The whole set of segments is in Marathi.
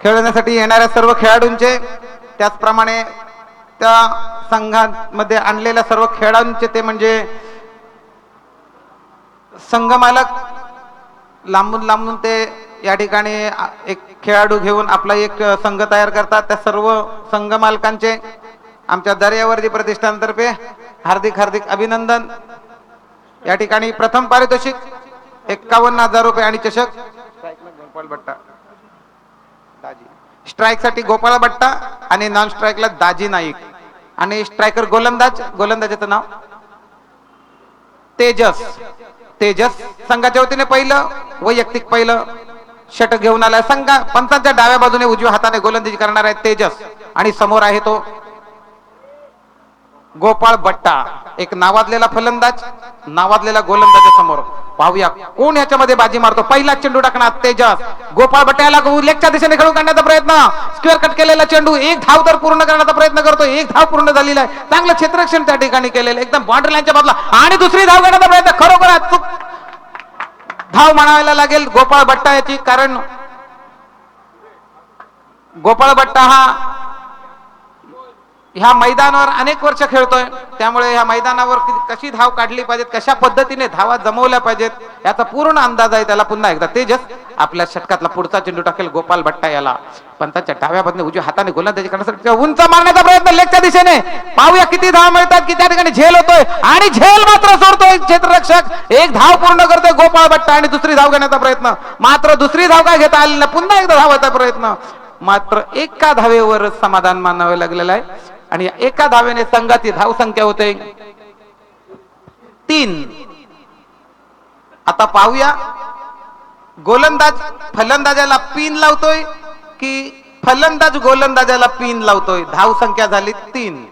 खेळण्यासाठी येणाऱ्या सर्व खेळाडूंचे त्याचप्रमाणे त्या संघामध्ये आणलेल्या सर्व खेळाडूंचे ते म्हणजे संघमालक लांबून लांबून ते या ठिकाणी एक खेळाडू घेऊन आपला एक संघ तयार करतात. त्या सर्व संघ मालकांचे आमच्या दर्यावर्दी प्रतिष्ठानतर्फे हार्दिक हार्दिक अभिनंदन. या ठिकाणी प्रथम पारितोषिक एक्कावन्न हजार रुपये आणि चषक. भट्टा स्ट्राईकसाठी गोपाळा गोपाळ भट्टा आणि नॉन स्ट्राईकला दाजी नाईक. आणि स्ट्रायकर गोलंदाज गोलंदाजाचं नाव? तेजस. तेजस संघाच्या वतीने पहिलं वैयक्तिक पहिलं. षटक घेऊन आलाय संघा. पंचांच्या डाव्या बाजूने उजव्या हाताने गोलंदाजी करणार आहे तेजस. आणि समोर आहे तो गोपाळ बट्टा एक नावाजलेला फलंदाज नावाजलेला गोलंदाजा समोर. पाहूया कोण याच्यामध्ये बाजी मारतो. पहिला चेंडू टाकणार तेजस. गोपाळ बट्ट्याला लेगच्या दिशेने खेळून काढण्याचा प्रयत्न. स्क्वेअर कट केलेला चेंडू एक धाव तर पूर्ण करण्याचा प्रयत्न करतो. एक धाव पूर्ण झालेला आहे. चांगलं क्षेत्ररक्षण त्या ठिकाणी केलेलं एकदम बॉर्डर लाईनच्या बाजूला. आणि दुसरी धाव घेण्याचा प्रयत्न. खरोखर धाव म्हणायला लागेल गोपाळ भट्टा याची. कारण गोपाळ भट्टा हा ह्या मैदानावर अनेक वर्ष खेळतोय. त्यामुळे ह्या मैदानावर कशी धाव काढली पाहिजेत कशा पद्धतीने धावा जमवल्या पाहिजेत याचा पूर्ण अंदाज आहे त्याला पुन्हा एकदा. तेजस आपल्या षटकातला पुढचा चेंडू टाकेल गोपाल भट्टा याला. पंताच्या डाव्या बाजूने उजव्या हाताने गोलंदाजी करण्यासाठी उंच मारण्याचा प्रयत्न लेगच्या दिशेने. पाहूया किती धाव मिळतात की त्या ठिकाणी झेल होतोय. आणि झेल मात्र सोडतोय क्षेत्ररक्षक. एक धाव पूर्ण करतोय गोपाळ भट्टा आणि दुसरी धाव घेण्याचा प्रयत्न. मात्र दुसरी धाव काय घेता आली पुन्हा एकदा धावायचा प्रयत्न. मात्र एका धावेवर समाधान मानावे लागलेलं आहे. आणि एका धावेने संघाची धावसंख्या होते. तीन. आता पाहूया. गोलंदाज फलंदाजाला पिन लावतोय की फलंदाज गोलंदाजाला पिन लावतोय? धाव संख्या झाली तीन.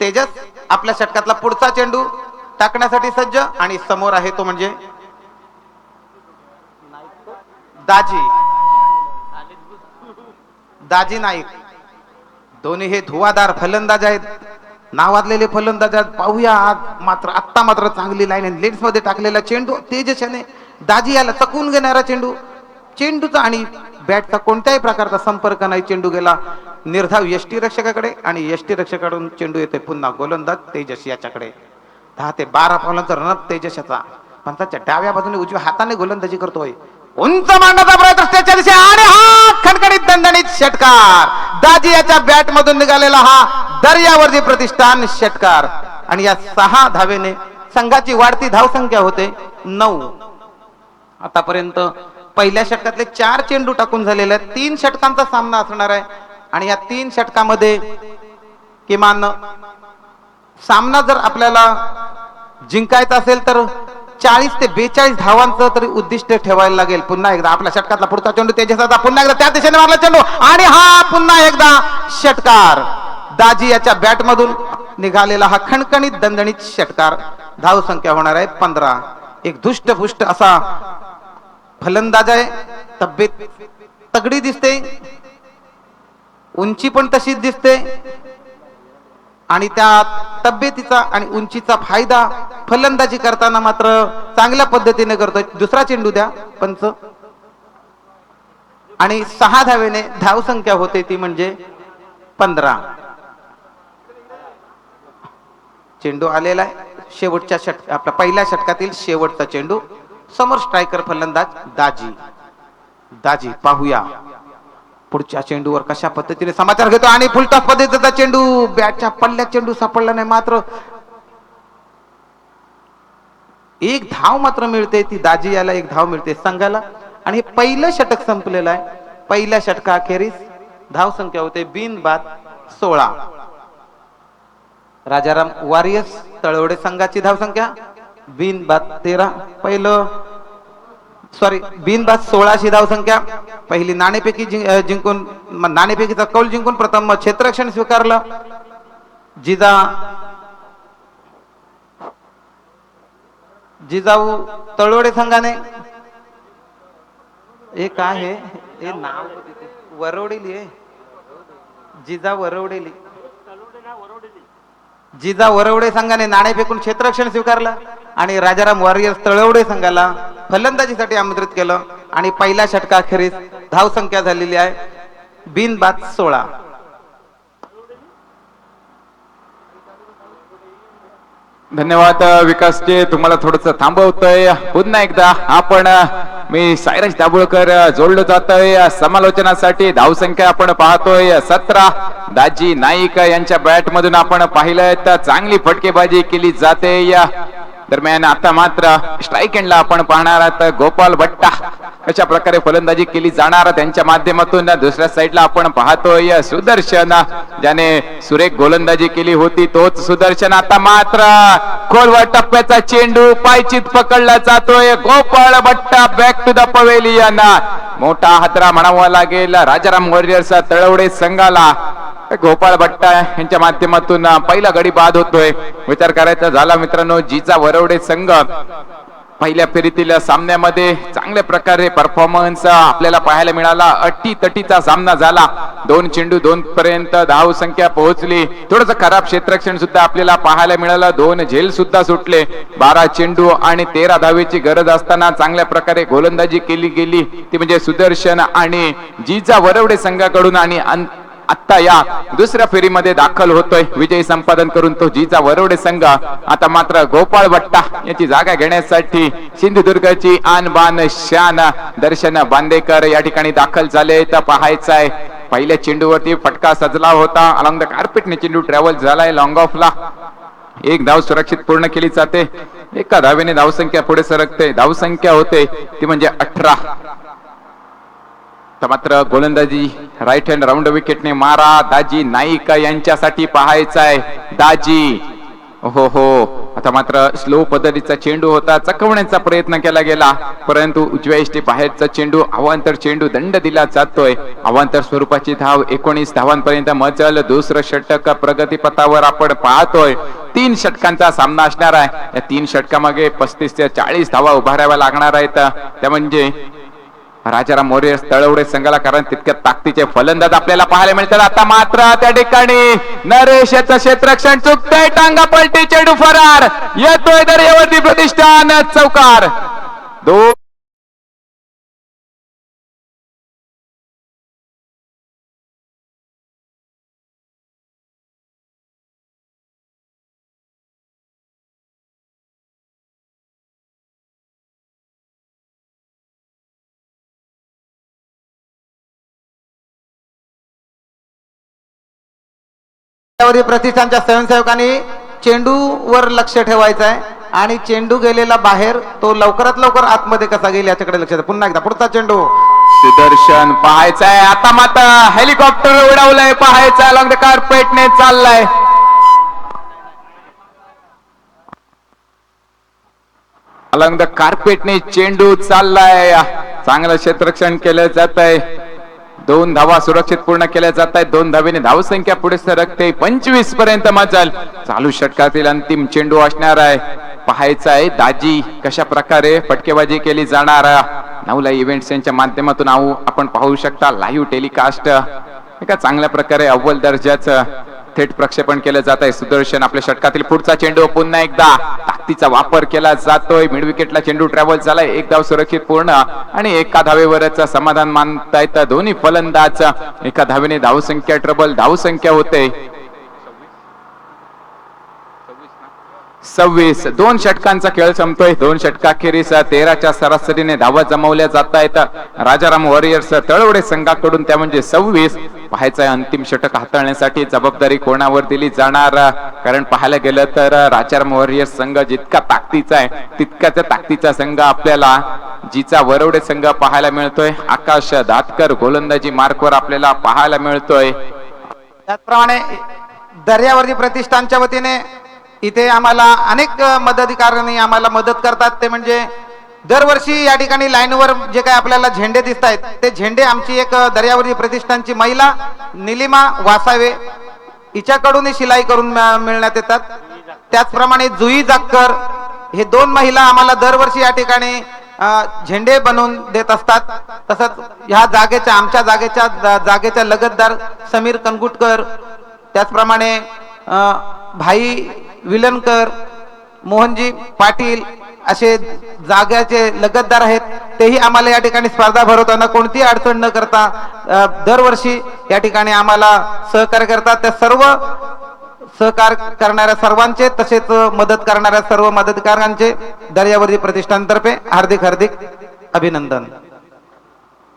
तेजस आपल्या षटकातला पुढचा चेंडू टाकण्यासाठी सज्ज आणि समोर आहे तो म्हणजे दाजी. दाजी नाईक. दोन्ही हे धुवादार फलंदाज आहेत. नावाजलेले फलंदाज आहेत. पाहूया आज मात्र आत्ता मात्र चांगली लाईन आहे. लेन्समध्ये टाकलेला चेंडू तेजशाने दाजी याला चकवून घेणारा चेंडू. चेंडूचा आणि बॅटचा कोणत्याही प्रकारचा संपर्क नाही. चेंडू गेला निर्धाव यष्टी रक्षकाकडे आणि यष्टी रक्षकाकडून चेंडू येते पुन्हा गोलंदाज तेजस याच्याकडे. दहा ते बारा पावलांचा रनअप तेजस याचा पंचाच्या डाव्या बाजूने उजव्या हाताने गोलंदाजी करतोय. उंच मांडण्याचा प्रयत्न त्याच्या दिशे आणि हा खणखणीत दणदणीत षटकार. दाजी याच्या बॅट मधून निघालेला हा दर्यावरती प्रतिष्ठान षटकार. आणि या सहा धावेने संघाची वाढती धावसंख्या होते नऊ. आतापर्यंत पहिल्या षटकातले चार चेंडू टाकून झालेले आहेत. तीन षटकांचा सामना असणार आहे. आणि या तीन षटकामध्ये किमान सामना जर आपल्याला जिंकायचा असेल तर चाळीस ते बेचाळीस धावांचं तरी उद्दिष्ट ठेवायला लागेल. पुन्हा एकदा आपल्या षटकातला पुढचा चेंडू त्याच्या पुन्हा एकदा त्या दिशेने मारला चेंडू. आणि हा पुन्हा एकदा षटकार. दाजी याच्या बॅटमधून निघालेला हा खणखणीत दणदणीत षटकार. धाव संख्या होणार आहे पंधरा. एक दुष्टपुष्ट असा फलंदाज आहे. तब्येत तगडी दिसते. उंची पण तशीच दिसते. आणि त्या तब्येतीचा आणि उंचीचा फायदा फलंदाजी करताना मात्र चांगल्या पद्धतीने करतोय. दुसरा चेंडू द्या पंच. आणि सहा धावेने धावसंख्या होते ती म्हणजे पंधरा. चेंडू आलेला आहे. शेवटच्या षट आपल्या पहिल्या षटकातील शेवटचा चेंडू. समोर स्ट्रायकर फलंदाज दाजी. दाजी पाहूया. पुढच्या चेंडूवर कशा पद्धतीने समाचार घेतो? आणि फुलटॉस पद्धतीचा चेंडू बॅटच्या पल्ल्यात चेंडू सापडला नाही मात्र. एक धाव मात्र मिळते ती दाजी याला एक धाव मिळते संघाला. आणि हे पहिलं षटक संपलेलं आहे. पहिल्या षटका अखेरीस धाव संख्या होते बिन बाद सोळा. राजाराम वारियस तळवडे संघाची धाव संख्या बिन बाद तेरा. पहिलं सॉरी बिनबाद सोळाशे धाव संख्या. पहिली नाणेफेकी जिंकून म- कौल जिंकून प्रथम क्षेत्ररक्षण स्वीकारलं. जिजा जिजाऊ तळवडे संघाने हे काय आहे हे नाव वरवडेली आहे जिजा वरवडेली. जिजा वरवडे संघाने नाणे फेकून क्षेत्ररक्षण स्वीकारलं आणि राजाराम वॉरियर्स तळवडे संघाला फलंदाजीसाठी आमंत्रित केलं. आणि पहिल्या षटकाखेरीज धावसंख्या झालेली आहे. बिनबाद सोळा. धन्यवाद विकासचे तुम्हाला थोडस थांबवतोय. पुन्हा एकदा आपण मी सायरश दाभोळकर जोडलो जातोय. समालोचनासाठी धावसंख्या आपण पाहतोय. सतरा दाजी नाईक यांच्या बॅट मधून आपण पाहिलंय. तर चांगली फटकेबाजी केली जाते. या दरम्यान आता मात्र स्ट्राईक एंडला आपण पाहणार आहात गोपाल भट्टा. कशा प्रकारे फलंदाजी केली जाणार त्यांच्या माध्यमातून? दुसऱ्या साईडला आपण पाहतोय सुदर्शन. ज्याने सुरेख गोलंदाजी केली होती तोच सुदर्शन आता मात्र खोलवर टप्प्याचा चेंडू पायचित पकडला जातोय. गोपाळ भट्टा बॅक टू द पवेलियन मोठा हादरा म्हणावा लागेल. राजाराम वॉरियर्स तळवडे संघाला गोपाळ भट्टा यांच्या माध्यमातून पहिला गडी बाद होतोय. विचार करायचा झाला मित्रांनो जीचा वरवडे संघ. पहिल्या फेरीतील सामन्यामध्ये चांगल्या प्रकारे परफॉर्मन्स आपल्याला पाहायला मिळाला. अटी तटीचा सामना झाला. दोन चेंडू दोन पर्यंत धाव संख्या पोहोचली. थोडस खराब क्षेत्रक्षण सुद्धा आपल्याला पाहायला मिळालं. दोन झेल सुद्धा सुटले. बारा चेंडू आणि तेरा धावेची गरज असताना चांगल्या प्रकारे गोलंदाजी केली गेली. ती म्हणजे सुदर्शन आणि जीचा वरवडे संघाकडून आणि आता या दुसऱ्या फेरीमध्ये दाखल होतोय. विजयी संपादन करून तो जीचा वरवडे संघ. आता मात्र गोपाळ भट्टा याची जागा घेण्यासाठी सिंधुदुर्गची आन बान शान दर्शन बांदेकर या ठिकाणी दाखल झाले. तर पाहायचं आहे पहिल्या चेंडूवरती फटका सजला होता. अलॉंग द कार्पेटने चेंडू ट्रॅव्हल झालाय लॉंग ऑफला एक धाव सुरक्षित पूर्ण केली जाते. एका धावेने धावसंख्या पुढे सरकते. धावसंख्या होते ती म्हणजे अठरा. तर मात्र गोलंदाजी राईट हँड राऊंड विकेटने मारा. दाजी नाईक यांच्यासाठी पाहायचा आहे दाजी हो हो. आता मात्र स्लो पद्धतीचा चेंडू होता. चकवण्याचा प्रयत्न केला गेला. परंतु उजव्या इष्टी बाहेरचा चेंडू अवांतर चेंडू दंड दिला जातोय. अवांतर स्वरूपाची धाव एकोणीस धावांपर्यंत मजल. दुसरं षटक प्रगतीपथावर आपण पाहतोय. तीन षटकांचा सामना असणार आहे. या तीन षटकामागे पस्तीस ते चाळीस धावा उभाराव्या लागणार आहेत. त्या म्हणजे राजाराम मोरे तळवडे संघाला कारण तितक्या ताकदीचे फलंदाज आपल्याला पाहायला मिळतात. आता मात्र त्या ठिकाणी नरेश याचं क्षेत्रक्षण चुकतंय. टांगा पलटी चेडू फरार येतोय दर्यावरती प्रतिष्ठान. चौकार. दोन त्यावरील प्रतिष्ठानच्या स्वयंसेवकांनी चेंडूवर लक्ष ठेवायचं आहे. आणि चेंडू गेलेला बाहेर तो लवकरात लवकर आतमध्ये कसा गेला याच्याकडे लक्ष द्या. पुन्हा एकदा पुढचा चेंडू. सुदर्शन पाहायचंय. आता माता हेलिकॉप्टर उडवलंय पाहायचं अलॉंग कार्पेटने चाललाय. अलंग द कार्पेटने चेंडू चाललाय. चांगलं क्षेत्ररक्षण केलं जात आहे दोन धावा सुरक्षित पूर्ण केल्या जात आहेत. दोन धावेने धावसंख्या पुढे सरकते. पंचवीसपर्यंत मजल. चालू षटकातील अंतिम चेंडू असणार आहे. पाहायचं आहे दाजी कशा प्रकारे फटकेबाजी केली जाणार. नवला इव्हेंट्स यांच्या माध्यमातून आपण पाहू शकता लाईव्ह टेलिकास्ट एका चांगल्या प्रकारे अव्वल दर्जाचं थेट प्रक्षेपण केलं जात आहे. सुदर्शन आपल्या षटकातील पुढचा चेंडू पुन्हा एकदा ताकदीचा वापर केला जातोय. मिड विकेटला चेंडू ट्रॅव्हल झालाय. एक धाव सुरक्षित पूर्ण आणि एका धावेवरच समाधान मानता येतं दोन्ही फलंदाज. एका धावेने धावसंख्या ट्रबल धावसंख्या होते. सव्वीस. दोन षटकांचा खेळ संपतोय. दोन षटकाखेरीस तेराच्या सरासरीने धावा जमवल्या जात आहेत. राजाराम वॉरियर्स तळवडे संघाकडून त्या म्हणजे सव्वीस. पाहायचं अंतिम षटक हाताळण्यासाठी जबाबदारी कोणावर दिली जाणार? कारण पाहायला गेलं तर राजाराम वॉरियर्स संघ जितका ताकदीचा आहे तितकाच ताकदीचा संघ आपल्याला जीचा वरवडे संघ पाहायला मिळतोय. आकाश दातकर गोलंदाजी मार्कवर आपल्याला पाहायला मिळतोय. त्याचप्रमाणे दर्यावरती प्रतिष्ठानच्या वतीने इथे आम्हाला अनेक मदतकारांनी आम्हाला मदत करतात. ते म्हणजे दरवर्षी या ठिकाणी लाईनवर जे काही आपल्याला झेंडे दिसत आहेत ते झेंडे आमची एक दर्यावरी प्रतिष्ठानची महिला निलिमा वासावे हिच्याकडूनही शिलाई करून मिळण्यात येतात. त्याचप्रमाणे जुई जाक्कर हे दोन महिला आम्हाला दरवर्षी या ठिकाणी झेंडे बनवून देत असतात. तसंच ह्या जागेच्या आमच्या जागेच्या जा- जागेच्या लगतदार समीर कनगुटकर त्याचप्रमाणे भाई विलनकर मोहनजी पाटील असे जाग्याचे लगतदार आहेत. तेही आम्हाला या ठिकाणी स्पर्धा भरवताना कोणतीही अडचण न करता दरवर्षी या ठिकाणी आम्हाला सहकार्य करतात. त्या सर्व सहकार करणाऱ्या सर्वांचे तसेच मदत करणाऱ्या सर्व मदतकारांचे दर्यावर्दी प्रतिष्ठानतर्फे हार्दिक हार्दिक अभिनंदन.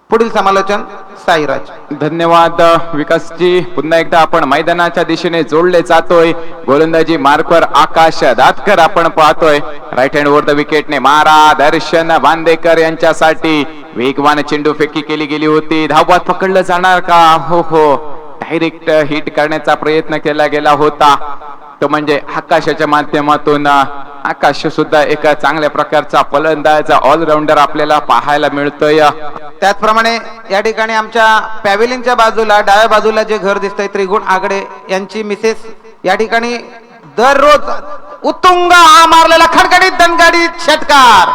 पुढील समालोचन साईराज. धन्यवाद विकासजी. पुन्हा एकदा आपण मैदानाच्या दिशेने जोडले जातोय. गोलंदाजी मार्कवर आकाश दातकर आपण पाहतोय. राईट हँड ओव्हर द विकेटने मारा दर्शन बांदेकर यांच्यासाठी. वेगवान चेंडू फेकी केली गेली होती. धावबाद पकडलं जाणार का? हो हो. डायरेक्ट हिट करण्याचा प्रयत्न केला गेला होता. तो म्हणजे आकाशाच्या माध्यमातून आकाश सुद्धा एका चांगल्या प्रकारचा फलंदाज ऑलराऊंडर आपल्याला पाहायला मिळतोय. त्याचप्रमाणे या ठिकाणी आमच्या पॅव्हेलियनच्या बाजूला डाव्या बाजूला जे घर दिसतंय त्रिगुण आगडे यांची मिसेस या ठिकाणी दररोज उत्तुंग हा मारलेला खडखडीत दणगडीत षटकार.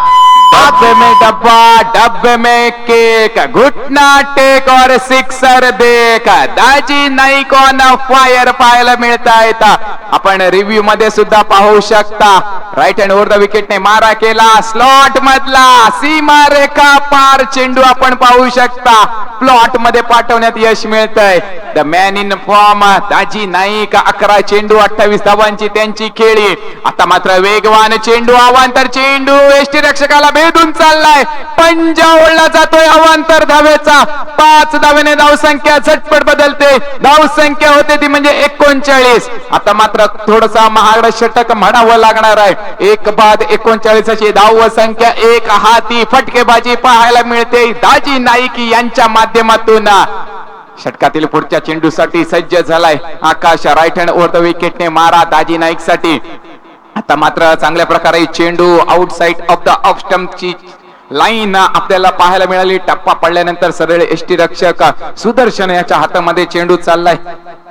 डब्बे में डब्बा डब्बे में केक घुटना टेक और सिक्सर देख दाजी नाही कोण फायर पाहायला मिळता येता आपण रिव्ह्यू मध्ये सुद्धा पाहू शकता। राईट हँड ओव्हर द विकेटने मारा केला स्लॉट मधला सीमा रेखा पार चेंडू आपण पाहू शकता। प्लॉटमध्ये पाठवण्यात यश मिळतंय। The man in form Daji Naik अकरा चेंडू अठ्ठावीस धावांची त्यांची खेळी। आता मात्र वेगवान चेंडू आव्हान तर चेंडू एष्टी रक्षकाला भेदून चाललाय. पंजा ओढला जातोय अवांतर धावेचा. पाच धावेने धावसंख्या झटपट बदलते. धावसंख्या होते ती म्हणजे एकोणचाळीस. आता मात्र थोडसा महागड षटक म्हणावं लागणार आहे. एक बाद एकोणचाळीस अशी धाव संख्या एक. हाती फटकेबाजी पाहायला मिळते. दाजी नाईक यांच्या माध्यमातून. षटकातील पुढच्या चेंडूसाठी सज्ज झालाय. Akash right hand over the विकेटने मारा दाजी नाईकसाठी आता मात्र चांगल्या प्रकारे चेंडू आउटसाइड ऑफ द ऑफ स्टंपची लाईन आपल्याला पाहायला मिळाली. टप्पा पडल्यानंतर सरळ एसटी रक्षक सुदर्शन याच्या हातामध्ये चेंडू चाललाय.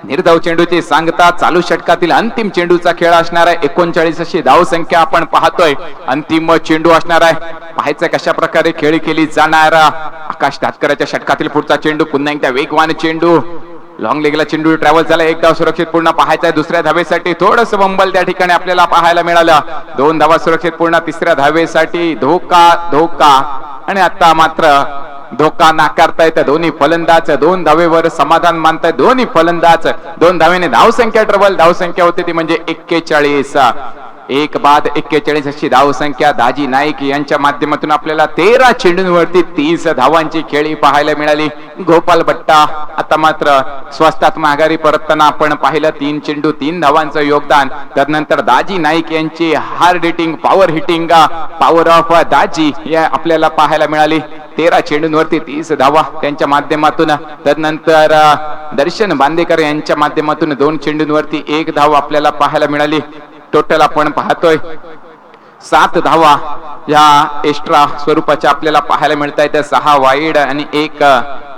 निर्धाव चेंडूची सांगता चालू षटकातील अंतिम चेंडूचा खेळ असणार आहे. एकोणचाळीस अशी धाव संख्या आपण पाहतोय. अंतिम चेंडू असणार आहे. पाहायचं कशा प्रकारे खेळी केली जाणार. आकाश धातकराच्या षटकातील पुढचा चेंडू पुन्हा एकदा वेगवान चेंडू. लॉंग लेगला चेंडू ट्रॅव्हल झाला. एक धाव सुरक्षित पूर्ण पाहायचा आहे दुसऱ्या धावेसाठी थोडस बंबल त्या ठिकाणी आपल्याला पाहायला मिळालं. दोन धावा सुरक्षित पूर्ण. तिसऱ्या धावेसाठी धोका धोका आणि आता मात्र धोका नाकारतायत दोन्ही फलंदाज दोन धावेवर समाधान मानताय दोन्ही फलंदाज दोन धावेने धावसंख्या ट्रबल धावसंख्या होती ती म्हणजे एक्केचाळीस. एक बाद एक्केचाळीस अशी धाव संख्या दाजी नाईक यांच्या माध्यमातून आपल्याला तेरा चेंडूंवरती तीस धावांची खेळी पाहायला मिळाली. गोपाल भट्टा आता मात्र स्वस्तात माघारी परतताना आपण पाहिलं तीन चेंडू तीन धावांचं योगदान. त्यानंतर दाजी नाईक यांची hard hitting power hitting power of Daji या आपल्याला पाहायला मिळाली. तेरा चेंडूंवरती तीस धावा त्यांच्या माध्यमातून. त्यानंतर दर्शन बांदेकर यांच्या माध्यमातून दोन चेंडूंवरती एक धाव आपल्याला पाहायला मिळाली. टोटल आपण पाहतोय. सात धावा या एक्स्ट्रा स्वरूपाच्या आपल्याला पाहायला मिळत आहेत सहा वाईड आणि एक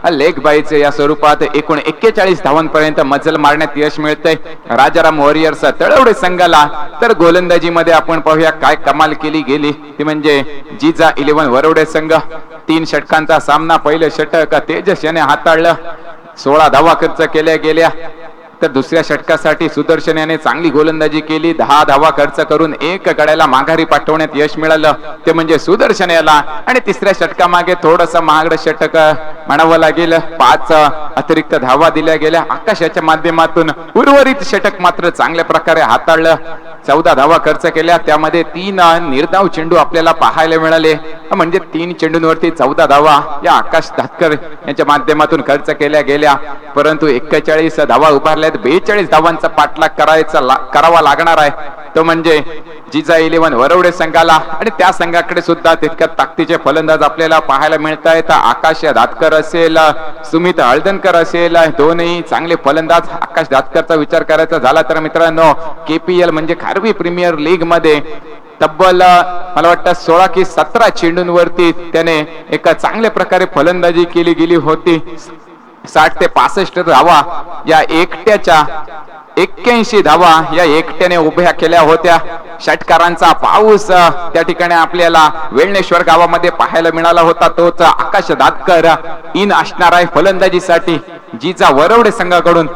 लेग बाईच या स्वरूपात एकूण एक्केचाळीस धावांपर्यंत मजल मारण्यात यश मिळतंय. राजाराम वॉरियर्स तळवडे संघाला तर गोलंदाजीमध्ये आपण पाहूया काय कमाल केली गेली. ती म्हणजे जिजा इलेव्हन वरवडे संघ. तीन षटकांचा सामना पहिलं षटक तेजस याने हाताळलं. सोळा धावा खर्च केल्या गेल्या. तर दुसऱ्या षटकासाठी सुदर्शन याने चांगली गोलंदाजी केली. दहा धावा खर्च करून एक गड्याला माघारी पाठवण्यात यश मिळालं. ते म्हणजे सुदर्शन याला. आणि तिसऱ्या षटकामागे थोडस महागड षटक म्हणावं लागेल. पाच अतिरिक्त धावा दिल्या गेल्या. आकाशाच्या माध्यमातून उर्वरित षटक मात्र चांगल्या प्रकारे हाताळलं. चौदा धावा खर्च केल्या. त्यामध्ये तीन निर्धाव चेंडू आपल्याला पाहायला मिळाले. म्हणजे तीन चेंडूंवरती चौदा धावा या आकाश धातकर यांच्या माध्यमातून खर्च केल्या गेल्या. परंतु एक्केचाळीस धावा उभारल्यात बेचाळीस धावांचा पाठलाग करायचा करावा लागणार आहे. तो म्हणजे जिजा इलेव्हन वरवडे संघाला. आणि त्या संघाकडे सुद्धा तितक्या ताकदीचे फलंदाज आपल्याला पाहायला मिळत आहेत आकाश दातकर असेल सुमित हळदनकर असेल दोनही चांगले फलंदाज. आकाश दातकरचा विचार करायचा झाला तर मित्रांनो केपीएल म्हणजे खारवी प्रीमियर लीगमध्ये तब्बल मला वाटतं सोळा की सतरा चेंडूंवरती त्याने एका चांगल्या प्रकारे फलंदाजी केली गेली होती. साठ ते पासष्ट धावा या एकट्याच्या एक्क्याऐंशी धावा या एकट्याने उभ्या केल्या होत्या. षटकारांचा पाऊस त्या ठिकाणी आपल्याला वेळणेश्वर गावामध्ये पाहायला मिळाला होता. तोच आकाश दातकर इन असणार आहे फलंदाजीसाठी. जिचा वरवडे संघाकडून.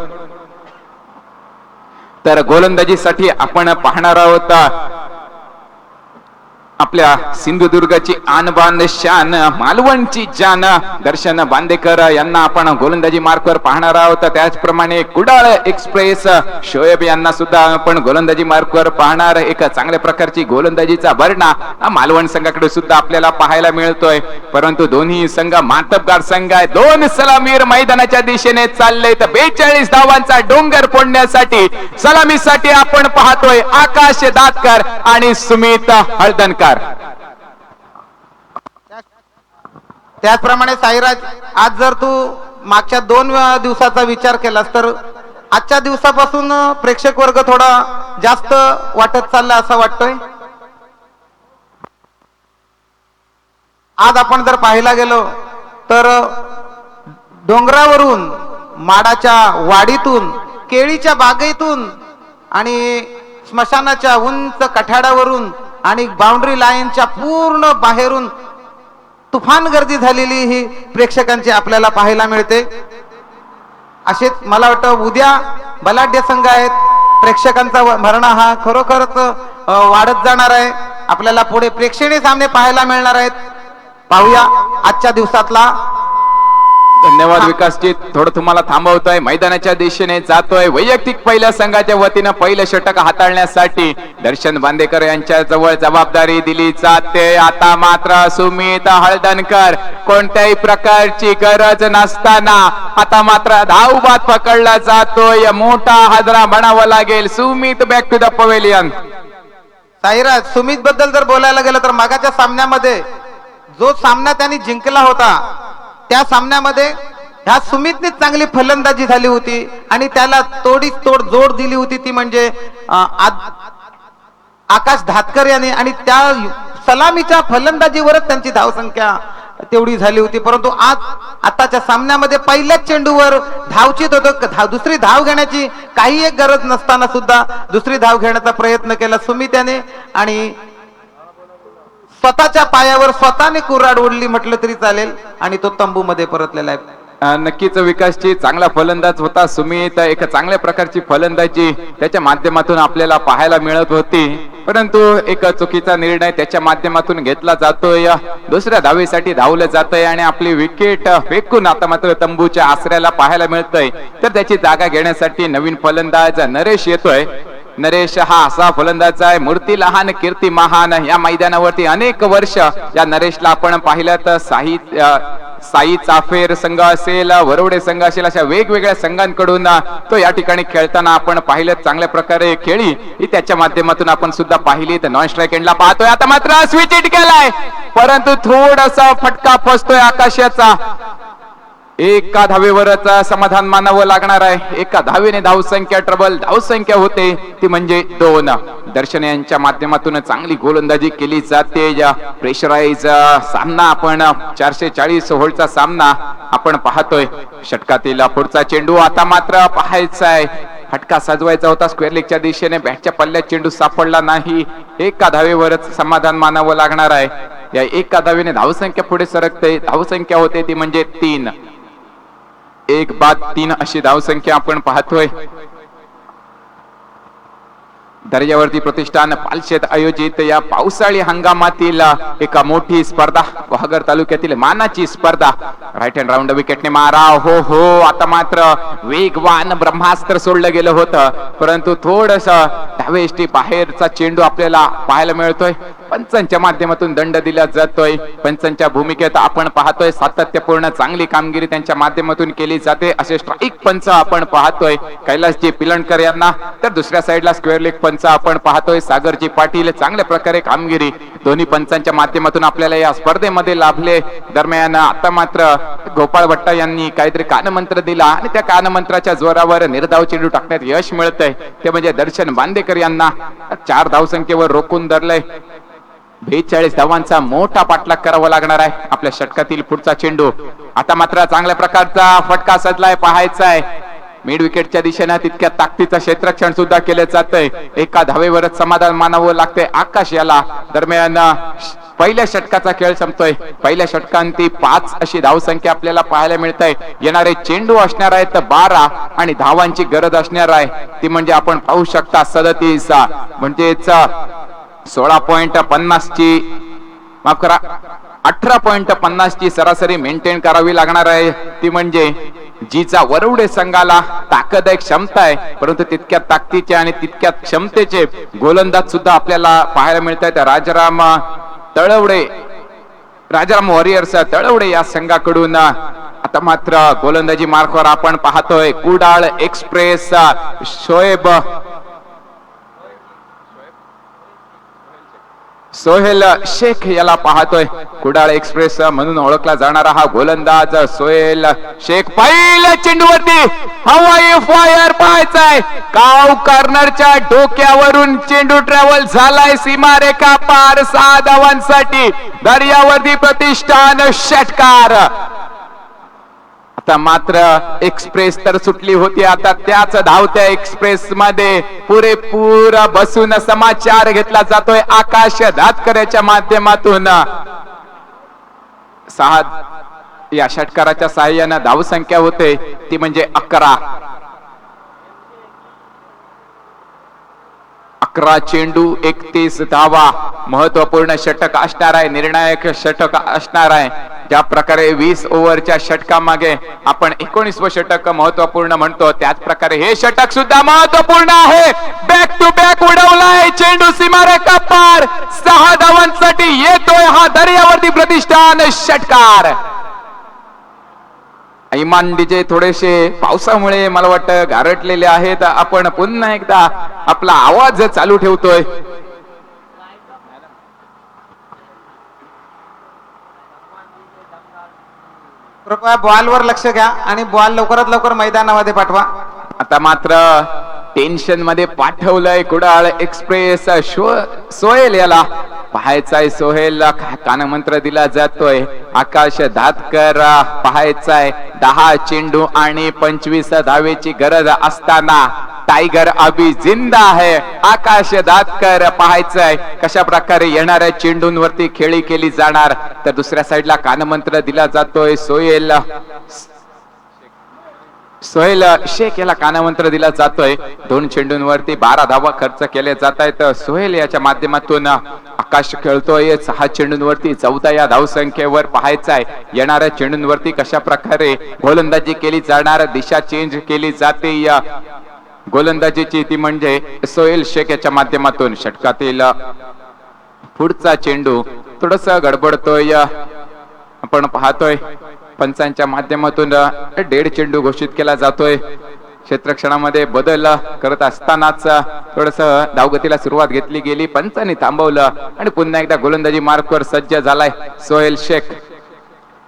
तर गोलंदाजीसाठी आपण पाहणार आहोत. आपल्या सिंधुदुर्गची आणबान शान मालवणची जान. दर्शन बांदेकर यांना आपण गोलंदाजी मार्कवर पाहणार आहोत. त्याचप्रमाणे कुडाळ एक्सप्रेस शोएब यांना सुद्धा आपण गोलंदाजी मार्कवर पाहणार. एक चांगल्या प्रकारची गोलंदाजीचा भरणा मालवण संघाकडे सुद्धा आपल्याला पाहायला मिळतोय. परंतु दोन्ही संघ मातबगार संघ आहे. दोन सलामीर मैदानाच्या दिशेने चालले तर बेचाळीस धावांचा डोंगर फोडण्यासाठी सलामीसाठी आपण पाहतोय आकाश दातकर आणि सुमित हळदणकर त्याचप्रमाणे साईराज आज जर तू मागच्या दोन दिवसाचा विचार केलास तर आजच्या दिवसापासून प्रेक्षक वर्ग थोडा जास्त वाटत चालला असं वाटतोय? आज आपण जर पाहायला गेलो तर डोंगरावरून माडाच्या वाडीतून केळीच्या बागेतून आणि स्मशानाच्या उंच कठाडावरून आणि बाउंड्री लाईनच्या पूर्ण बाहेरून तुफान गर्दी झालेली ही प्रेक्षकांची आपल्याला पाहायला मिळते. असेच मला वाटतं उद्या बलाढ्य संघ आहेत. प्रेक्षकांचा व- भरणा हा खरोखरच वाढत जाणार आहे. आपल्याला पुढे प्रेक्षणीय सामने पाहायला मिळणार आहेत. पाहूया आजच्या दिवसातला धन्यवाद विकासजी. थोडं तुम्हाला थांबवतोय. मैदानाच्या दिशेने जातोय. वैयक्तिक पहिल्या संघाच्या वतीनं पहिलं षटक हाताळण्यासाठी दर्शन बांदेकर यांच्या जवळ जबाबदारी दिली जाते. आता मात्र सुमित हळदणकर कोणत्याही प्रकारची गरज नसताना आता मात्र धावबाद पकडला जातोय. मोठा हादरा म्हणावा लागेल. Sumit back to the pavilion Sairaj Sumit बद्दल जर बोलायला गेलं तर मागाच्या सामन्यामध्ये जो सामना त्यांनी जिंकला होता त्या सामन्यामध्ये ह्या सुमितने चांगली फलंदाजी झाली होती आणि त्याला तोडीच तोड जोड दिली होती ती म्हणजे आद- आकाश धातकर याने आणि त्या सलामीच्या फलंदाजीवरच त्यांची धावसंख्या तेवढी झाली होती. परंतु आज आताच्या सामन्यामध्ये पहिल्याच चेंडूवर धावचित होतं. धाव दुसरी धाव घेण्याची काही एक गरज नसताना सुद्धा दुसरी धाव घेण्याचा प्रयत्न केला सुमित याने आणि स्वतःच्या पायावर स्वतःने कुऱ्हाड ओढली म्हटलं तरी चालेल आणि तो तंबू मध्ये परतलेला आहे. नक्कीच विकासची चांगला फलंदाज होता. सुमित एका चांगल्या प्रकारची फलंदाजी त्याच्या माध्यमातून आपल्याला पाहायला मिळत होती. परंतु एक चुकीचा निर्णय त्याच्या माध्यमातून घेतला जातोय. दुसऱ्या धावेसाठी धावलं जातंय आणि आपली विकेट फेकून आता मात्र तंबूच्या आसऱ्याला पाहायला मिळतंय. तर त्याची जागा घेण्यासाठी नवीन फलंदाज नरेश येतोय. नरेश हा असा फलंदाज आहे. मूर्ती लहान कीर्ती महान. या मैदानावरती अनेक वर्ष या नरेशला आपण पाहिलं तर साहित्य साई चाफेर संघ असेल वरवडे संघ असेल अशा वेगवेगळ्या संघांकडून तो या ठिकाणी खेळताना आपण पाहिलं. चांगल्या प्रकारे खेळी ही त्याच्या माध्यमातून आपण सुद्धा पाहिली. तर नॉन स्ट्राईक एंडला पाहतोय. आता मात्र स्विच इट केलाय परंतु थोडासा फटका फसतोय आकाशाचा. एका धावेवरच समाधान मानावं लागणार आहे. एका धावेने धावसंख्या ट्रबल धावसंख्या होते. ती म्हणजे दोन. दर्शन यांच्या माध्यमातून चांगली गोलंदाजी केली जाते. या प्रेशराईज सामना आपण चारशे चाळीस होलचा सामना आपण पाहतोय. षटकातील पुढचा चेंडू आता मात्र पाहायचा आहे. फटका सजवायचा होता. स्क्वेअर लेगच्या दिशेने बॅटच्या पल्ल्यात चेंडू सापडला नाही. एका धावेवरच समाधान मानावं लागणार आहे. या एका धावेने धावसंख्या पुढे सरकते. धावसंख्या होते ती म्हणजे तीन. एक बाद तीन अशी धावसंख्या आपण पाहतोय. दर्यावरती प्रतिष्ठान पालशेत आयोजित या पावसाळी हंगामातील एका मोठी स्पर्धा वहागर तालुक्यातील मानाची स्पर्धा. राईट हँड राऊंड विकेटने मारा हो हो आता मात्र वेगवान ब्रह्मास्त्र सोडलं गेलं होतं. परंतु थोडस धावेष्टी बाहेरचा चेंडू आपल्याला पाहायला मिळतोय. पंचांच्या माध्यमातून दंड दिला जातोय. पंचांच्या भूमिकेत आपण पाहतोय सातत्यपूर्ण चांगली कामगिरी त्यांच्या माध्यमातून केली जाते. असे स्ट्राईक पंच आपण पाहतोय. कैलासजी पिलणकर यांना. तर दुसऱ्या साईडला स्क्वेअर लीग पंच आपण पाहतोय. सागरजी पाटील चांगल्या प्रकारे कामगिरी दोन्ही पंचांच्या माध्यमातून आपल्याला या स्पर्धेमध्ये लाभले. दरम्यान आता मात्र गोपाळ भट्टा यांनी काहीतरी कानमंत्र दिला आणि त्या कानमंत्राच्या जोरावर निर्धाव चेंडू टाकण्यात यश मिळतंय. ते म्हणजे दर्शन बांदेकर यांना. चार धावसंख्येवर रोखून धरलंय. बेचाळीस धावांचा मोठा पाठलाग करावा लागणार आहे. आपल्या षटकातील पुढचा चेंडू. आता मात्र चांगल्या प्रकारचा फटका सजलाय पाहायचा आहे मिड विकेटच्या दिशेनं तितक्या ताकदीचा क्षेत्रक्षण सुद्धा केलं जातंय. एका धावेवरच समाधान मानावं लागतंय आकाश याला. दरम्यान पहिल्या षटकाचा खेळ संपतोय. पहिल्या षटकांती पाच अशी धावसंख्या आपल्याला पाहायला मिळत आहे येणारे चेंडू असणार आहेत बारा आणि धावांची गरज असणार आहे. ती म्हणजे आपण पाहू शकता सदतीस. म्हणजेच सोळा पॉइंट पन्नास ची माफ करा अठरा पॉइंट पन्नास ची सरासरी मेंटेन करावी लागणार आहे. ती म्हणजे जीचा वरवडे संघाला ताकद आहे क्षमता आहे. परंतु तितक्या ताकदीचे आणि तितक्या क्षमतेचे गोलंदाज सुद्धा आपल्याला पाहायला मिळत आहेत राजाराम तळवडे राजाराम वॉरियर्स तळवडे या संघाकडून आता मात्र गोलंदाजी मार्कवर आपण पाहतोय. कुडाळ एक्सप्रेस शोएब सोहेल शेख याला पाहतोय. कुडाळ एक्सप्रेस म्हणून ओळखला जाणारा हा गोलंदाज सोहेल शेख. पहिल्या चेंडूवरती हवाई फायर पाहायचाय. काव कॉर्नरच्या डोक्यावरून चेंडू ट्रॅव्हल झालाय सीमारेखा पार सहा धावांसाठी. दर्यावरती प्रतिष्ठान षटकार. आता मात्र एक्सप्रेस तर सुटली होती. आता त्याच धावत्या एक्सप्रेस मध्ये पुरेपूर बसून समाचार घेतला जातोय. आकाश दातकऱ्याच्या माध्यमातून. सहा या षटकाराच्या सहाय्यानं धावसंख्या होते. ती म्हणजे अकरा. अकरा चेंडू एकतीस धावा. महत्त्वपूर्ण षटक असणार आहे निर्णायक षटक असणार आहे. ज्या प्रकारे वीस ओव्हरच्या षटकामागे आपण एकोणीसवं षटक महत्त्वपूर्ण म्हणतो त्याच प्रकारे हे षटक सुद्धा महत्त्वपूर्ण आहे. बॅक टू बॅक उडवलाय चेंडू सीमारेखा पार. सहा धावांसाठी येतोय हा दर्यावरती प्रतिष्ठान षटकार. इमान डीजे थोडेसे पावसामुळे मला वाटतं गारटलेले आहेत. आपण पुन्हा एकदा आपला आवाज चालू ठेवतोय. कृपया बॉलवर लक्ष घ्या आणि बॉल लवकरात लवकर मैदानामध्ये पाठवा. आता मात्र टेन्शनमध्ये पाठवलंय कुडाळ एक्सप्रेस शो- सोहेल याला. पाहायचाय सोहेलला कानमंत्र दिला जातोय. आकाश दातकर पाहायचाय. दहा चेंडू आणि पंचवीस धावेची गरज असताना टायगर अभि जिंदा आहे. आकाश दातकर पाहायचंय. कशा प्रकारे येणाऱ्या चेंडूंवरती खेळी केली जाणार? तर दुसऱ्या साईडला कानमंत्र दिला जातोय सोहेल. सोहेल शेख याला कानामंत्र दिला जातोय. दोन चेंडूंवरती बारा धावा खर्च केले जात आहेत. सोहेल याच्या माध्यमातून आकाश खेळतोय. सहा चेंडूंवरती चौदा या धावसंख्येवर पाहायचाय येणाऱ्या चेंडूंवरती कशा प्रकारे गोलंदाजी केली जाणार दिशा चेंज केली जाते? या गोलंदाजीची ती म्हणजे सोहेल शेख याच्या माध्यमातून षटकातील पुढचा चेंडू थोडस गडबडतोय. आपण पाहतोय. पंचांच्या माध्यमातून डेड चेंडू घोषित केला जातोय. क्षेत्रक्षणामध्ये बदल करत असतानाच थोडस धावगतीला सुरुवात घेतली गेली. पंचांनी थांबवलं आणि पुन्हा एकदा गोलंदाजी मार्कवर सज्ज झालाय सोहेल शेख.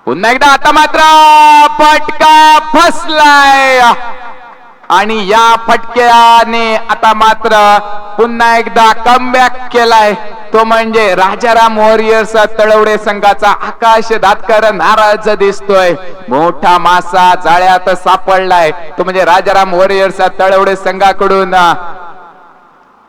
पुन्हा एकदा आता मात्र फटका फसलाय. आणि या फटक्याने आता मात्र पुन्हा एकदा कमबॅक केलाय. तो म्हणजे राजाराम मोरियरचा तळवडे संघाचा आकाश दातकर नाराज दिसतोय. मोठा मासा जाळ्यात सापडलाय. तो म्हणजे राजाराम वॉरियर्स तळवडे संघाकडून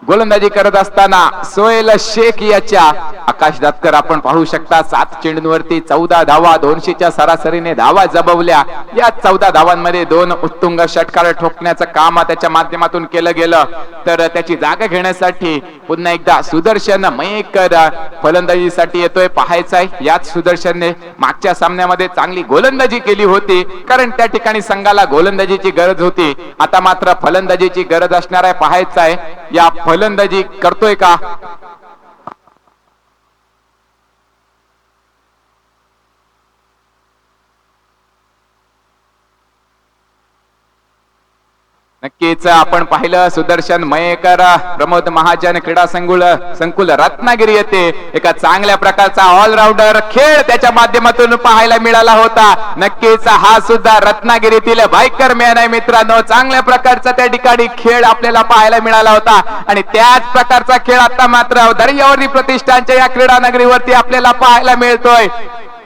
गोलंदाजी करत असताना सोहेल शेख याच्या आकाश दातकर आपण पाहू शकता सात चेंडूंवरती चौदा धावा दोनशेच्या सरासरीने धावा जबवल्या या चौदा धावांमध्ये दोन उत्तुंग षटकार ठोकण्याचं काम त्याच्या माध्यमातून केलं गेलं. तर त्याची जागा घेण्यासाठी पुन्हा एकदा सुदर्शन मयेकर फलंदाजीसाठी येतोय पाहायचाय याच सुदर्शनने मागच्या सामन्यामध्ये चांगली गोलंदाजी केली होती कारण त्या ठिकाणी संघाला गोलंदाजीची गरज होती. आता मात्र फलंदाजीची गरज असणार आहे पाहायचाय या फलंदाजी करतोय का? नक्कीच आपण पाहिलं सुदर्शन मयेकर प्रमोद महाजन क्रीडा संकुल संकुल रत्नागिरी येथे एका चांगल्या प्रकारचा ऑलराऊंडर खेळ त्याच्या माध्यमातून पाहायला मिळाला होता. नक्कीच हा सुद्धा रत्नागिरीतील बायकर मॅन आहे मित्रांनो चांगल्या प्रकारचा त्या ठिकाणी खेळ आपल्याला पाहायला मिळाला होता. आणि त्याच प्रकारचा खेळ आता मात्र दर्यावरी प्रतिष्ठानच्या या क्रीडा नगरीवरती आपल्याला पाहायला मिळतोय.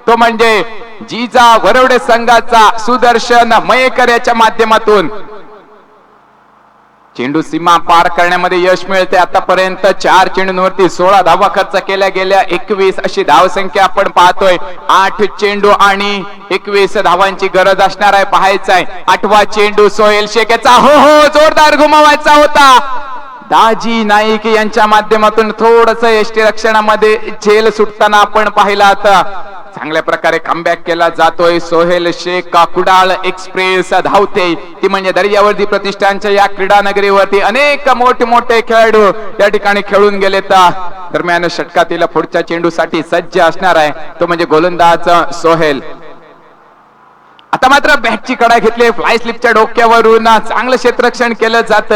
तो म्हणजे जिजा वरवडे संघाचा सुदर्शन मयेकर याच्या माध्यमातून. चेंडू सीमा पार करण्यामध्ये यश मिळते. आतापर्यंत चार चेंडूंवरती सोळा धावा खर्च केल्या गेल्या. एकवीस अशी धावसंख्या आपण पाहतोय. आठ चेंडू आणि एकवीस धावांची गरज असणार आहे पाहायचा आहे. आठवा चेंडू सोहेल शेख याचा हो हो जोरदार घुमावायचा होता. दाजी नाईक यांच्या माध्यमातून थोडस एसटी रक्षणामध्ये झेल सुटताना आपण पाहिला आता. चांगल्या प्रकारे कमबॅक केला जातोय. सोहेल शेख का कुडाळ एक्सप्रेस धावते. ती म्हणजे दर्यावर्ती प्रतिष्ठानच्या या क्रीडा नगरीवरती अनेक मोठे मोठे खेळाडू या ठिकाणी खेळून गेले दरम्यान षटकातील पुढच्या चेंडूसाठी सज्ज असणार आहे. तो म्हणजे गोलंदाज सोहेल. आता मात्र बॅटची कडा घेतली. फ्लाय स्लिपच्या डोक्यावरून चांगलं क्षेत्ररक्षण केलं जात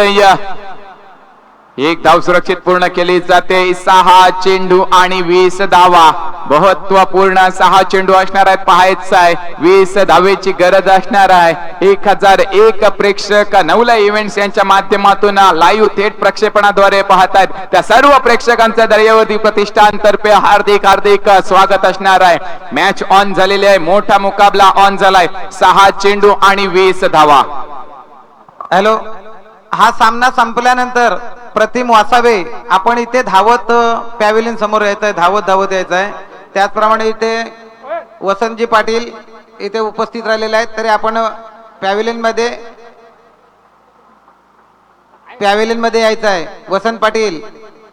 एक धाव सुरक्षित पूर्ण केली जाते. सहा चेंडू आणि वीस धावा. महत्त्वपूर्ण सहा चेंडू असणार आहेत पाहायचं आहे. वीस धावेची गरज असणार आहे. एक हजार एक प्रेक्षक नवला इव्हेंट्स यांच्या माध्यमातून लाईव्ह थेट प्रक्षेपणाद्वारे पाहतायत. त्या सर्व प्रेक्षकांचं दर्यावधी प्रतिष्ठानतर्फे हार्दिक हार्दिक स्वागत असणार आहे. मॅच ऑन झालेली आहे. मोठा मुकाबला ऑन झालाय. सहा चेंडू आणि वीस धावा. हॅलो हा सामना संपल्यानंतर प्रतिम वासावे आपण इथे धावत पॅव्हिलियन समोर यायचं आहे धावत धावत यायचं आहे त्याचप्रमाणे इथे वसंतजी पाटील इथे उपस्थित राहिलेले आहेत. तरी आपण पॅव्हिलियनमध्ये यायचं आहे वसंत पाटील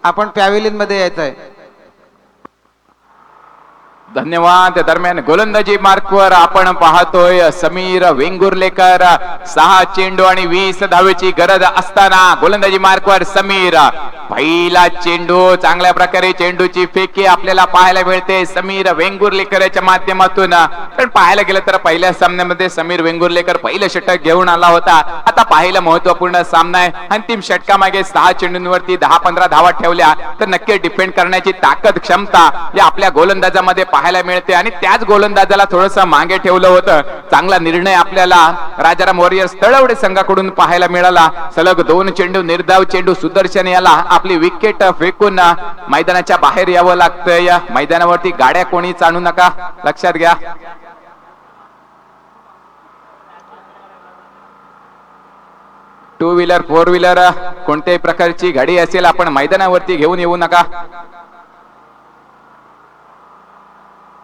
आपण पॅव्हिलियनमध्ये यायचं आहे धन्यवाद. दरम्यान गोलंदाजी मार्कवर आपण पाहतोय समीर वेंगुर्लेकर सहा चेंडू आणि वीस धावेची गरज असताना गोलंदाजी मार्कवर समीर पहिला चेंडू चांगल्या प्रकारे चेंडूची फेकी आपल्याला पाहायला मिळते. समीर वेंगुर्लेकरच्या माध्यमातून. पण पाहायला गेलं तर पहिल्या सामन्यामध्ये समीर वेंगुर्लेकर पहिलं षटक घेऊन आला होता. आता पाहिलं महत्त्वपूर्ण सामना आहे. अंतिम षटकामागे सहा चेंडूंवरती दहा पंधरा धावा ठेवल्या. तर नक्की डिपेंड करण्याची ताकद क्षमता या आपल्या गोलंदाजामध्ये पाहायला मिळते. आणि त्याच गोलंदाजाला थोडस मागे ठेवलं होतं. चांगला निर्णय आपल्याला राजाराम वॉरियर्स तळवडे संघाकडून पाहायला मिळाला. सलग दोन चेंडू निर्धाव चेंडू सुदर्शन याला आपली विकेट फेकून मैदानाच्या बाहेर यावं लागतंय. मैदानावरती गाड्या कोणी चालू नका. लक्षात घ्या. टू व्हीलर फोर व्हीलर कोणत्याही प्रकारची गाडी असेल आपण मैदानावरती घेऊन येऊ नका.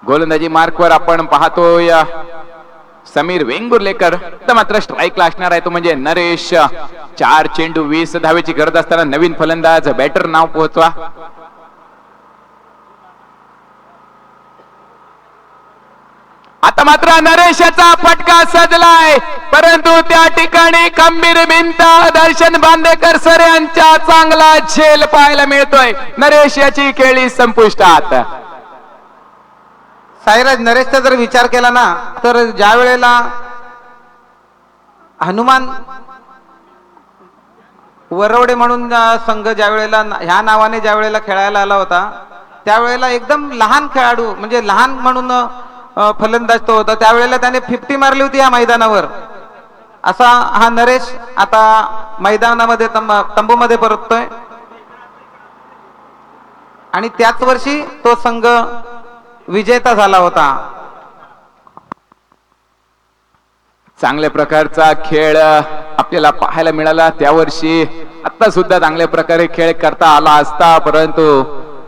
गोलंदाजी मार्कवर आपण पाहतोय. समीर वेंगुर्लेकर तर मात्र स्ट्राईकला असणार आहे तो म्हणजे नरेश. चार चेंडू वीस धावेची गरज असताना नवीन फलंदाज बॅटर नाव पोहोचवा. आता मात्र नरेशाचा फटका सजलाय. परंतु त्या ठिकाणी खंबीर भिंत दर्शन बांदेकर सर यांचा चांगला झेल पाहायला मिळतोय. नरेश याची केळी संपुष्टात. साईराज नरेशचा जर विचार केला ना तर ज्या वेळेला हनुमान वरवडे म्हणून संघ ज्या वेळेला ह्या नावाने ज्या वेळेला खेळायला आला होता त्यावेळेला एकदम लहान खेळाडू म्हणजे लहान म्हणून फलंदाज तो होता. त्यावेळेला त्याने फिफ्टी मारली होती या मैदानावर. असा हा नरेश आता मैदानामध्ये तंब तंबूमध्ये परततोय. आणि त्याच वर्षी तो संघ विजेता झाला होता. चांगल्या प्रकारचा खेळ आपल्याला पाहायला मिळाला त्या वर्षी आता सुद्धा चांगल्या प्रकारे खेळ करता आला असता परंतु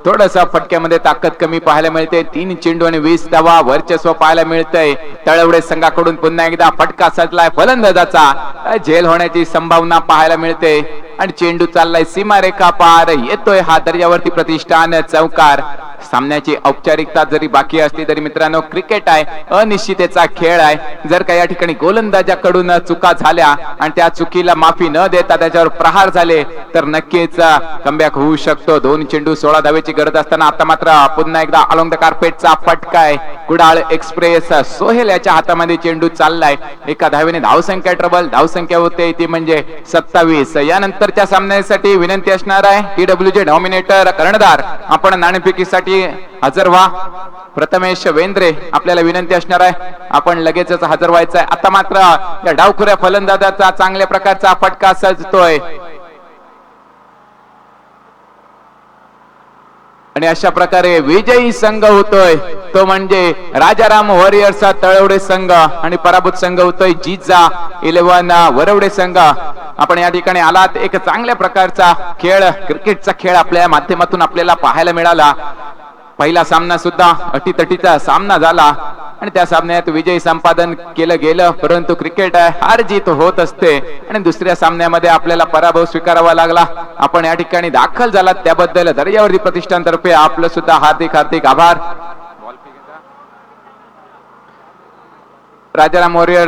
थोडासा फटक्यामध्ये ताकद कमी पाहायला मिळते. तीन चेंडू आणि वीस धावा वर्चस्व पाहायला मिळतंय. तळवडे संघाकडून पुन्हा एकदा फटका सजलाय फलंदाजाचा. जेल झेल होण्याची संभावना पाहायला मिळते. आणि चेंडू चाललाय सीमारेखा पार. येतोय हा दर्जावरती प्रतिष्ठान चौकार. सामन्याची औपचारिकता जरी बाकी असली तरी मित्रांनो क्रिकेट आहे अनिश्चितेचा खेळ आहे. जर का या ठिकाणी गोलंदाजाकडून चुका झाल्या आणि त्या चुकीला माफी न देता त्याच्यावर प्रहार झाले तर नक्कीच कमबॅक होऊ शकतो. दोन चेंडू सोळा धावेची गरज असताना आता मात्र पुन्हा एकदा अलोंग द कार्पेटचा फटका आहे. कुडाळ एक्सप्रेस सोहेल याच्या हातामध्ये चेंडू चाललाय. एका धावेने धावसंख्या ट्रबल धावसंख्या होते ती म्हणजे सत्तावीस. पुढच्या सामन्यासाठी विनंती असणार आहे. टीडब्ल्यू जे डॉमिनेटर कर्णधार. आपण नाणेफेकीसाठी हजर व्हा. प्रथमेश वेंद्रे आपल्याला विनंती असणार आहे. आपण लगेचच हजर व्हायचं आहे. आता मात्र या डावखुऱ्या फलंदाजाचा चांगल्या प्रकारचा फटका सजतोय. आणि अशा प्रकारे विजयी संघ होतोय. तो म्हणजे राजाराम वॉरियर्सचा तळवडे संघ आणि पराभूत संघ होतोय जिजा इलेव्हन वरवडे संघ. आपण या ठिकाणी आलात. एक चांगल्या प्रकारचा खेळ क्रिकेटचा खेळ आपल्या माध्यमातून आपल्याला पाहायला मिळाला. पहिला सामना सुद्धा अटीतटीचा सामना झाला. आणि त्या सामन्यात विजय संपादन केलं गेलं परंतु क्रिकेट आहे हार जीत होत असते. आणि दुसऱ्या सामन्यामध्ये आपल्याला पराभव स्वीकारावा लागला. आपण या ठिकाणी दाखल झालात त्याबद्दल दर्यावर्दी प्रतिष्ठानतर्फे आपलं सुद्धा हार्दिक हार्दिक आभार. राजाराम वॉरियर